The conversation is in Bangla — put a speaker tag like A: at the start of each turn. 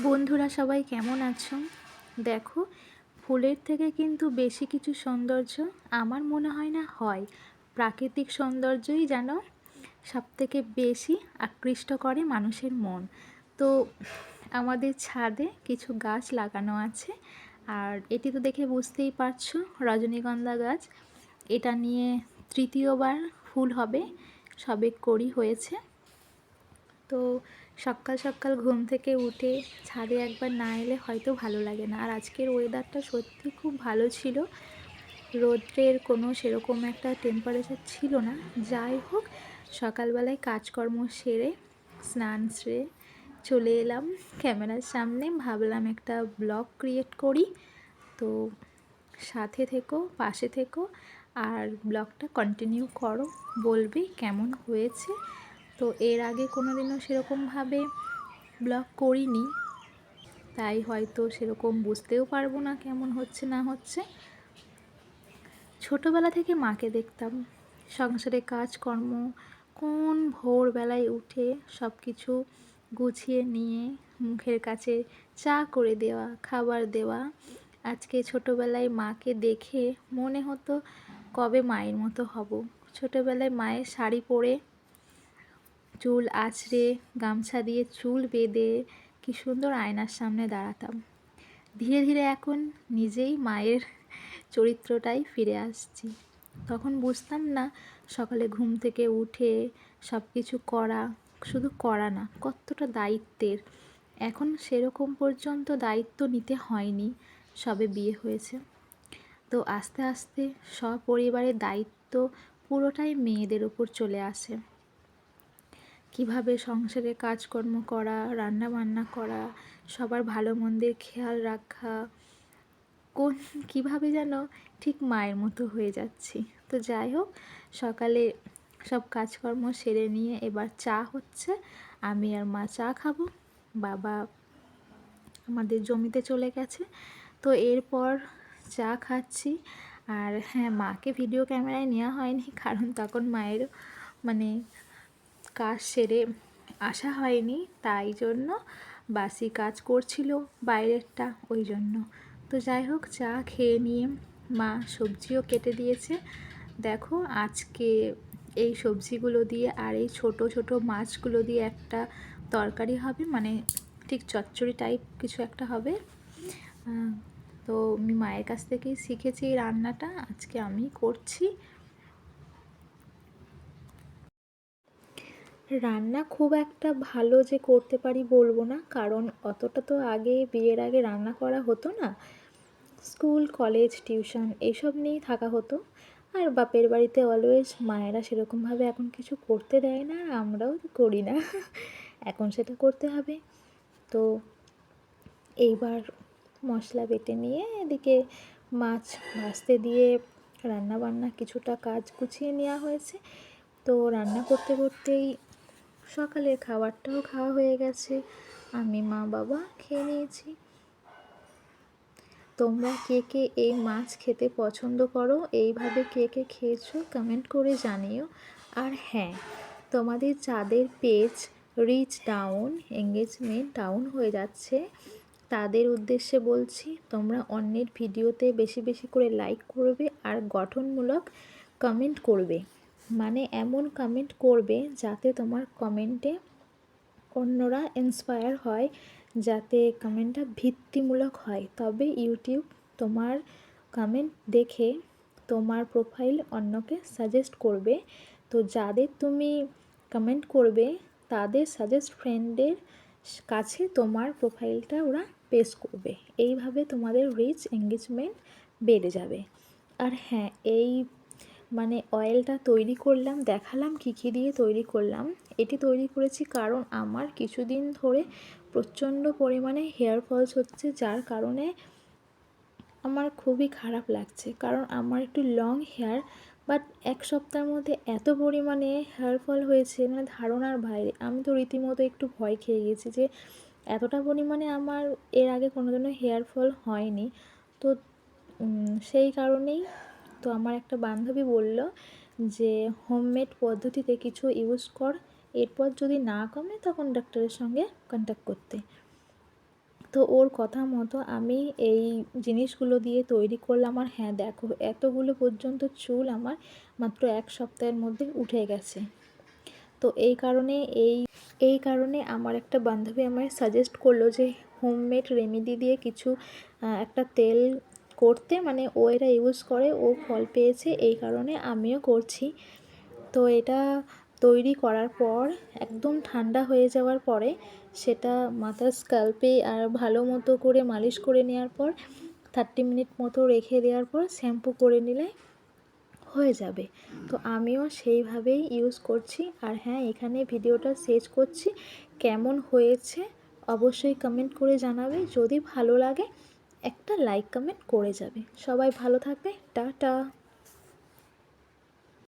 A: বন্ধুরা সবাই কেমন আছো? দেখো, ফুলের থেকে কিন্তু বেশি কিছু সৌন্দর্য আমার মনে হয় না হয়। প্রাকৃতিক সৌন্দর্যই যেন সব থেকে বেশি আকৃষ্ট করে মানুষের মন। তো আমাদের ছাদে কিছু গাছ লাগানো আছে, আর এটি তো দেখে বুঝতেই পারছ, রজনীগন্ধা গাছ। এটা নিয়ে তৃতীয়বার ফুল হবে, সবে করি হয়েছে। তো সকাল সকাল ঘুম থেকে উঠে ছাদে একবার না এলে হয়তো ভালো লাগে না। আর আজকের ওয়েদারটা সত্যি খুব ভালো ছিল। রোদ্রের কোনো সেরকম একটা টেম্পারেচার ছিল না। যাই হোক, সকালবেলায় কাজকর্ম সেরে স্নান সেরে চলে এলাম ক্যামেরার সামনে। ভাবলাম একটা ব্লগ ক্রিয়েট করি। তো সাথে থেকো, পাশে থেকো, আর ব্লগটা কন্টিনিউ করো। বলবে কেমন হয়েছে? তো এর আগে কোনো দিনও সেরকমভাবে ব্লগ করিনি। তাই হয়তো সেরকম বুঝতেও পারব না কেমন হচ্ছে না হচ্ছে। ছোটোবেলা থেকে মাকে দেখতাম। সংসারে কাজকর্ম, কোন ভোরবেলায় উঠে সব কিছু গুছিয়ে নিয়ে মুখের কাছে চা করে দেওয়া, খাবার দেওয়া। আজকে ছোটোবেলায় মাকে দেখে মনে হতো কবে মায়ের মতো হব। ছোটোবেলায় মায়ের শাড়ি পরে চুল আছড়ে গামছা দিয়ে চুল বেঁধে কি সুন্দর আয়নার সামনে দাঁড়াতাম। ধীরে ধীরে এখন নিজেই মায়ের চরিত্রটাই ফিরে আসছি। তখন বুঝতাম না, সকালে ঘুম থেকে উঠে সব কিছু করা শুধু করা না, কতটা দায়িত্বের। এখন সেরকম পর্যন্ত দায়িত্ব নিতে হয়নি, সবে বিয়ে হয়েছে। তো আস্তে আস্তে সপরিবারের দায়িত্ব পুরোটাই মেয়েদের ওপর চলে আসে। কীভাবে সংসারে কাজকর্ম করা রান্না বান্না করা, সবার ভালো মন্দের খেয়াল রাখা, কোন, কীভাবে যেন ঠিক মায়ের মতো হয়ে যাচ্ছি। তো যাই হোক, সকালে সব কাজকর্ম সেরে নিয়ে এবার চা হচ্ছে, আমি আর মা চা খাব, বাবা আমাদের জমিতে চলে গেছে। তো এরপর চা খাচ্ছি, আর হ্যাঁ মাকে ভিডিও ক্যামেরায় নেওয়া হয়নি, কারণ তখন মায়ের মানে কাজ সেরে আসা হয়নি, তাই জন্য বাসি কাজ করছিল বাইরেরটা ওই জন্য। তো যাই হোক, চা খেয়ে নিয়ে মা সবজিও কেটে দিয়েছে। দেখো আজকে এই সবজিগুলো দিয়ে আর এই ছোট ছোট মাছগুলো দিয়ে একটা তরকারি হবে মানে ঠিক চচ্চড়ি টাইপ কিছু একটা হবে। তো আমি মায়ের কাছ থেকেই শিখেছি এই রান্নাটা, আজকে আমি করছি। রান্না খুব একটা ভালো যে করতে পারি বলব না, কারণ অতটা তো আগে বিয়ের আগে রান্না করা হতো না। স্কুল, কলেজ, টিউশন এইসব নিয়েই থাকা হতো। আর বাপের বাড়িতে অলওয়েজ মায়েরা সেরকমভাবে এখন কিছু করতে দেয় না, আমরাও করি না। এখন সেটা করতে হবে। তো এইবার মশলা বেটে নিয়ে এদিকে মাছ ভাজতে দিয়ে রান্না বান্না কিছুটা কাজ গুছিয়ে নেওয়া হয়েছে। তো রান্না করতে করতেই সকালের খাবারটাও খাওয়া হয়ে গেছে। আমি মা বাবা খেয়ে নিয়েছি। তোমরা কে কে এই মাছ খেতে পছন্দ করো, এইভাবে কে কে খেয়েছো কমেন্ট করে জানিও। আর হ্যাঁ তোমাদের যাদের page reach down engagement down হয়ে যাচ্ছে। তাদের উদ্দেশ্যে বলছি, তোমরা অন্যের ভিডিওতে বেশি বেশি করে লাইক করবে আর গঠনমূলক কমেন্ট করবে। মানে এমন কমেন্ট করবে যাতে তোমার কমেন্টে অন্যরা ইন্সপায়ার হয়, যাতে কমেন্টটা ভিত্তিমূলক হয়। তবে ইউটিউব তোমার কমেন্ট দেখে তোমার প্রোফাইল অন্যকে সাজেস্ট করবে। তো যাদের তুমি কমেন্ট করবে, তাদের সাজেস্ট ফ্রেন্ডের কাছে তোমার প্রোফাইলটা ওরা পেশ করবে। এইভাবে তোমাদের রিচ এঙ্গেজমেন্ট বেড়ে যাবে। আর হ্যাঁ এই মানে অয়েলটা তৈরি করলাম, দেখালাম কী কী দিয়ে তৈরি করলাম। এটি তৈরি করেছি কারণ আমার কিছুদিন ধরে প্রচণ্ড পরিমাণে হেয়ার ফলস হচ্ছে, যার কারণে আমার খুবই খারাপ লাগছে। কারণ আমার একটু লং হেয়ার বাট এক সপ্তাহের মধ্যে এত পরিমাণে হেয়ার ফল হয়েছে মানে ধারণার বাইরে। আমি তো রীতিমতো একটু ভয় খেয়ে গেছি যে এতটা পরিমাণে আমার এর আগে কোনো দিনও হেয়ার ফল হয়নি। তো সেই কারণেই তো আমার একটা বান্ধবী বলল যে হোমমেড পদ্ধতিতে কিছু ইউজ কর, এরপর যদি না কমে তখন ডাক্তারের সঙ্গে কন্ট্যাক্ট করতে। তো ওর কথা মতো আমি এই জিনিসগুলো দিয়ে তৈরি করলাম আর হ্যাঁ দেখো, এতগুলো পর্যন্ত চুল আমার মাত্র এক সপ্তাহের মধ্যে উঠে গেছে। তো এই কারণে এই এই কারণে আমার একটা বান্ধবী আমায় সাজেস্ট করল যে হোমমেড রেমেডি দিয়ে কিছু একটা তেল করতে মানে ও এটা ইউজ করে, ও ফল পেয়েছে, এই কারণে আমিও করছি। তো এটা তৈরি করার পর, একদম ঠান্ডা হয়ে যাওয়ার পরে, সেটা মাথার স্ক্যাল্পে আর ভালো মতো করে মালিশ করে নেওয়ার পর থার্টি মিনিট মতো রেখে দেওয়ার পর শ্যাম্পু করে নিলে হয়ে যাবে। তো আমিও সেইভাবেই ইউজ করছি। আর হ্যাঁ এখানে ভিডিওটা শেষ করছি। কেমন হয়েছে, অবশ্যই কমেন্ট করে জানাবে। যদি ভালো লাগে একটা লাইক কমেন্ট করে যাবে। সবাই ভালো থাকবে। টাটা।